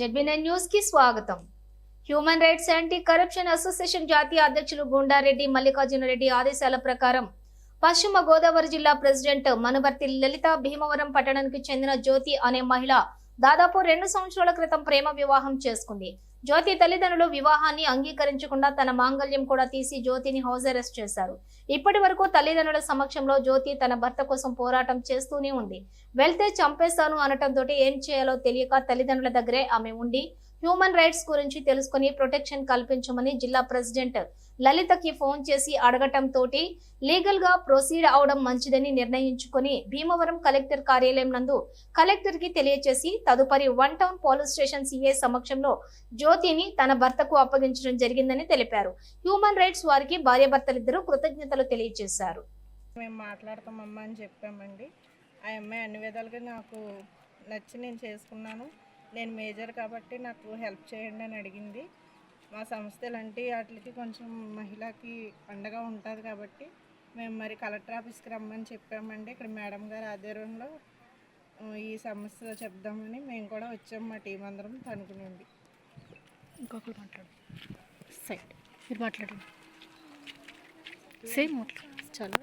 జెడ్బీనైన్ న్యూస్కి స్వాగతం. Human rights anti corruption association జాతీయ అధ్యక్షులు గుండారెడ్డి మల్లికార్జున రెడ్డి ఆదేశాల ప్రకారం పశ్చిమ గోదావరి జిల్లా ప్రెసిడెంట్ మనుబర్తి లలిత భీమవరం పట్టణానికి చెందిన జ్యోతి అనే మహిళ దాదాపు రెండు సంవత్సరాల క్రితం ప్రేమ వివాహం చేసుకుంది. జ్యోతి తల్లిదండ్రులు వివాహాన్ని అంగీకరించకుండా తన మాంగళ్యం కూడా తీసి జ్యోతిని హౌస్ అరెస్ట్ చేశారు. ఇప్పటి వరకు తల్లిదండ్రుల సమక్షంలో జ్యోతి తన భర్త కోసం పోరాటం చేస్తూనే ఉంది. వెళ్తే చంపేస్తాను అనటంతో ఏం చేయాలో తెలియక తల్లిదండ్రుల దగ్గరే ఆమె ఉండి హ్యూమన్ రైట్స్ గురించి తెలుసుకుని ప్రొటెక్షన్ కల్పించమని జిల్లా ప్రెసిడెంట్ లలితకి ఫోన్ చేసి అడగటం తోటి లీగల్గా ప్రొసీడ్ అవడం మంచిదని నిర్ణయించుకుని భీమవరం కలెక్టర్ కార్యాలయం నందు కలెక్టర్కి తెలియచేసి తదుపరి one town police station CA సమక్షంలో జ్యోతిని తన భర్తకు అప్పగించడం జరిగిందని తెలిపారు. హ్యూమన్ రైట్స్ వారికి భార్యాభర్తలిద్దరూ కృతజ్ఞతలు తెలియజేశారు. మేము మాట్లాడతామమ్మా అని చెప్పామండి. ఆ అమ్మాయి అన్ని విధాలుగా నాకు నచ్చి నేను చేసుకున్నాను. నేను మేజర్ కాబట్టి నాకు హెల్ప్ చేయండి అని అడిగింది. మా సంస్థ ఇలాంటి వాటికి కొంచెం మహిళకి అండగా ఉంటుంది కాబట్టి మేము మరి కలెక్టర్ ఆఫీస్కి రమ్మని చెప్పామండి. ఇక్కడ మేడం గారి ఆధ్వర్యంలో ఈ సమస్య చెప్దామని మేము కూడా వచ్చాము మా టీం అందరం తనుకునేది ఇంకొకరు మాట్లాడు. సైడ్ మీరు మాట్లాడండి. సేమ్ మాట్లాడు. చాలా.